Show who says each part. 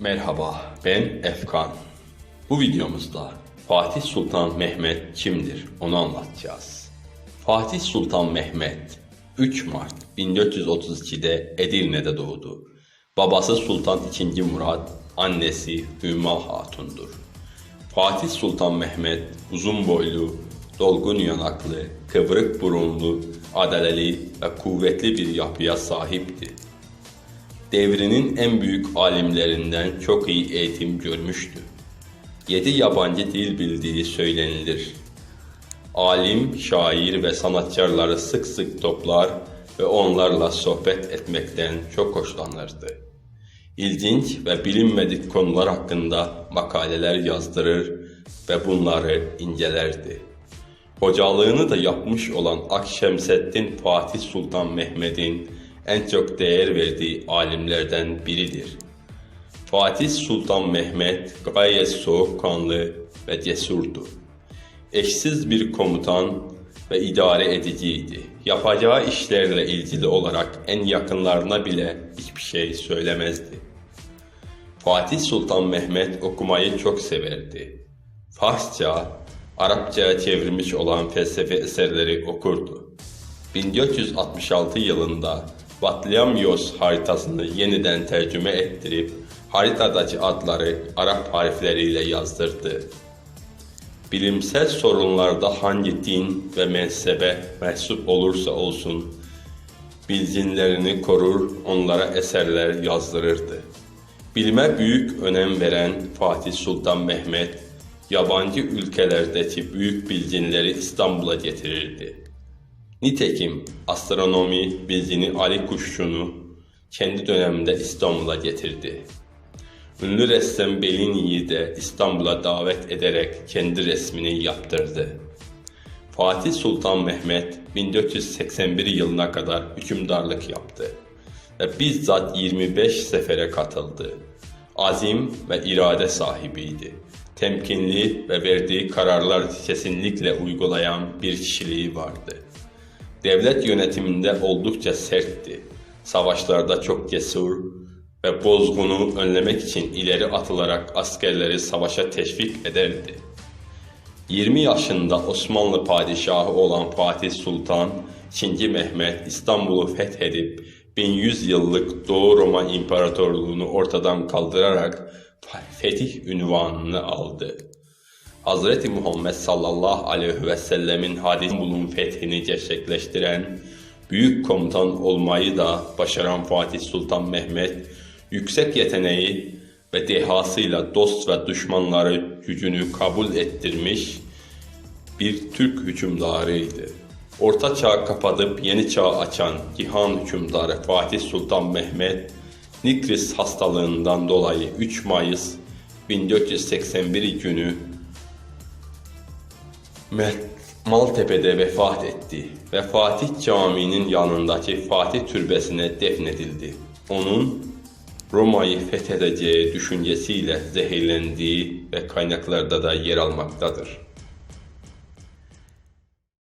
Speaker 1: Merhaba, ben Efkan. Bu videomuzda Fatih Sultan Mehmet kimdir onu anlatacağız. Fatih Sultan Mehmet 3 Mart 1432'de Edirne'de doğdu. Babası Sultan II. Murat, annesi Hüma Hatun'dur. Fatih Sultan Mehmet uzun boylu, dolgun yanaklı, kıvrık burunlu, adaleli ve kuvvetli bir yapıya sahipti. Devrinin en büyük alimlerinden çok iyi eğitim görmüştü. Yedi yabancı dil bildiği söylenilir. Alim, şair ve sanatçıları sık sık toplar ve onlarla sohbet etmekten çok hoşlanırdı. İlginç ve bilinmedik konular hakkında makaleler yazdırır ve bunları incelerdi. Hocalığını da yapmış olan Akşemseddin Fatih Sultan Mehmet'in en çok değer verdiği alimlerden biridir. Fatih Sultan Mehmet gayet soğukkanlı ve cesurdu. Eşsiz bir komutan ve idare ediciydi. Yapacağı işlerle ilgili olarak en yakınlarına bile hiçbir şey söylemezdi. Fatih Sultan Mehmet okumayı çok severdi. Farsça, Arapçaya çevrilmiş olan felsefe eserleri okurdu. 1466 yılında Batlamyos haritasını yeniden tercüme ettirip haritadaki adları Arap harfleriyle yazdırdı. Bilimsel sorunlarda hangi din ve mezhebe mensup olursa olsun bilginlerini korur, onlara eserler yazdırırdı. Bilime büyük önem veren Fatih Sultan Mehmet, yabancı ülkelerdeki büyük bilginleri İstanbul'a getirirdi. Nitekim astronomi bilgini Ali Kuşçu'nu kendi döneminde İstanbul'a getirdi. Ünlü ressam Bellini'yi de İstanbul'a davet ederek kendi resmini yaptırdı. Fatih Sultan Mehmet 1481 yılına kadar hükümdarlık yaptı ve bizzat 25 sefere katıldı. Azim ve irade sahibiydi. Temkinli ve verdiği kararlar kesinlikle uygulayan bir kişiliği vardı. Devlet yönetiminde oldukça sertti. Savaşlarda çok cesur ve bozgunu önlemek için ileri atılarak askerleri savaşa teşvik ederdi. 20 yaşında Osmanlı padişahı olan Fatih Sultan II. Mehmet İstanbul'u fethedip 1100 yıllık Doğu Roma İmparatorluğunu ortadan kaldırarak fetih ünvanını aldı. Hz. Muhammed sallallahu aleyhi ve sellemin İstanbul'un fethini gerçekleştiren büyük komutan olmayı da başaran Fatih Sultan Mehmet yüksek yeteneği ve dehasıyla dost ve düşmanları gücünü kabul ettirmiş bir Türk hükümdarıydı. Orta çağ kapatıp yeni çağ açan Cihan hükümdarı Fatih Sultan Mehmet, Nikris hastalığından dolayı 3 Mayıs 1481 günü Maltepe'de vefat etti ve Fatih Camii'nin yanındaki Fatih Türbesi'ne defnedildi. Onun Roma'yı fethedeceği düşüncesiyle zehirlendiği ve kaynaklarda da yer almaktadır.